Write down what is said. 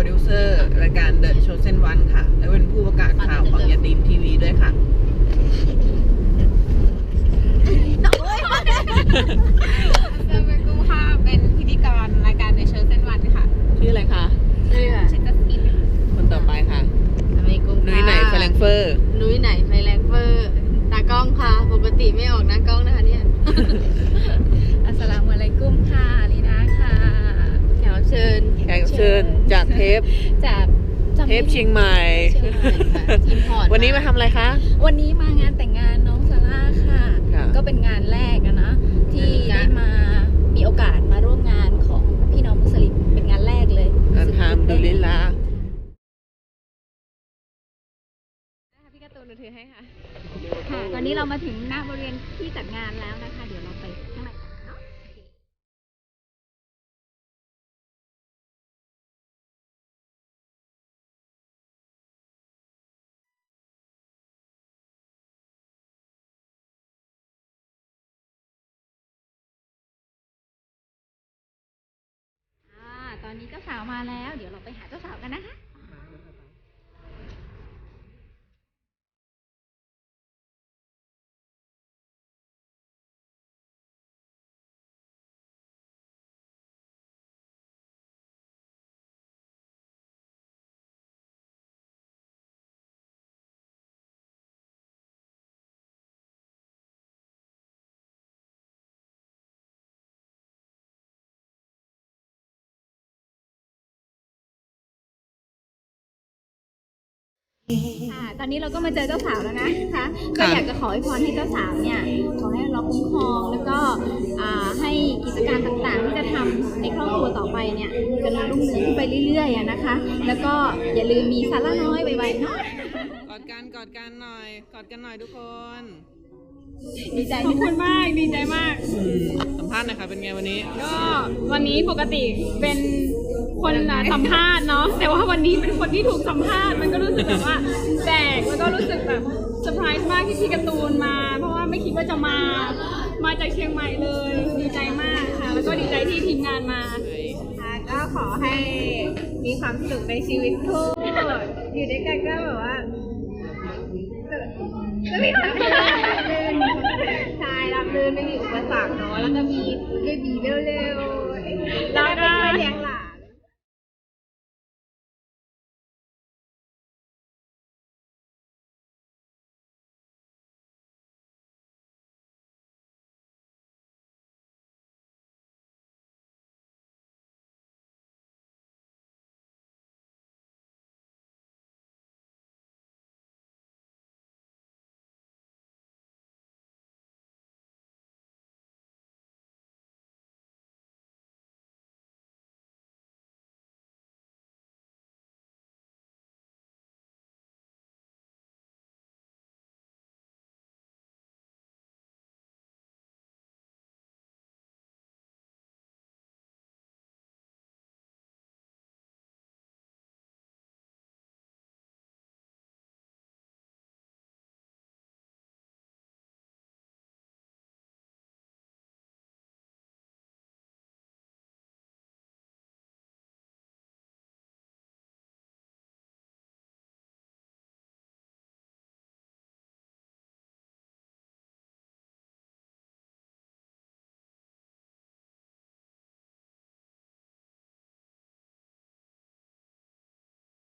รดิวเซอร์รายการ The Chosen One ค่ะ และเป็นผู้ประกาศข่าวของยาตีมทีวีด้วยค่ะเราเป็นกุ้งค่ะเป็นพิธีกรรายการในเชิงเส้นวันค่ะชื่ออะไรคะชื่อชิตตสกินคนต่อไปค่ะไม่กุ้งนุ้ยไหนแฟรงเฟอร์ นุ้ยไหนไฟแรงเฟอร์ตากล้องค่ะ ปกติไม่ออกหน้ากล้องนะคะเนี่ย จากเทปจากจำเทปเชียงใหม่ เชียงใหม่ค่ะทีมพอร์ตวันนี้มาทำอะไรคะ วันนี้มางานแต่งงานน้องซาร่าค่ะ ค่ะ ก็เป็นงานแรกอะนะที่ได้มามีโอกาสมาร่วมงานของพี่น้องมุสลิมเป็นงานแรกเลยอันทามดุลิลลาห์พี่การ์ตูนหนูถือให้ค่ะ ค่ะ ตอนนี้เรามาถึงหน้าบริเวณที่จัดงานแล้วนะคะ เดี๋ยวเรา ตอนนี้เจ้าสาวมาแล้ว เดี๋ยวเราไปหาเจ้าสาวกันนะคะ ค่ะตอนนี้เราก็มาเจอเจ้าสาวแล้วนะคะก็อยากจะขอให้พรให้เจ้าสาวเนี่ยขอให้เราคุ้มครองแล้วก็อ่าให้กิจการต่างๆ ที่จะทำในครอบครัวต่อไปเนี่ยเจริญรุ่งเรืองขึ้นไปเรื่อยๆอะนะคะ แล้วก็อย่าลืมมีซาร่าน้อยไวๆเนาะกอดกันกอดกันหน่อยกอดกันหน่อยทุกคนดีใจขอบคุณมากดีใจมากอืมสัมภาษณ์หน่อยค่ะเป็นไงวันนี้ ก็วันนี้ปกติเป็น คนสัมภาษณ์เนาะแต่ว่าวันนี้เป็นคนที่ถูกสัมภาษณ์มันก็รู้สึกแบบว่าแปลกแล้วก็รู้สึกแบบเซอร์ไพรส์มากที่พี่การ์ตูนมา เพราะว่าไม่คิดว่าจะมา มาจากเชียงใหม่เลยดีใจมากค่ะ แล้วก็ดีใจที่ทีมงานมาค่ะก็ขอให้มีความสุขในชีวิตคู่อยู่ด้วยกันก็แบบว่าก็มีความสุขรับรื่นใช่รับรื่นไม่มีอุปสรรคเนาะแล้วก็มีเบบีเร็วๆเราได้ไปเลี้ยงหลาน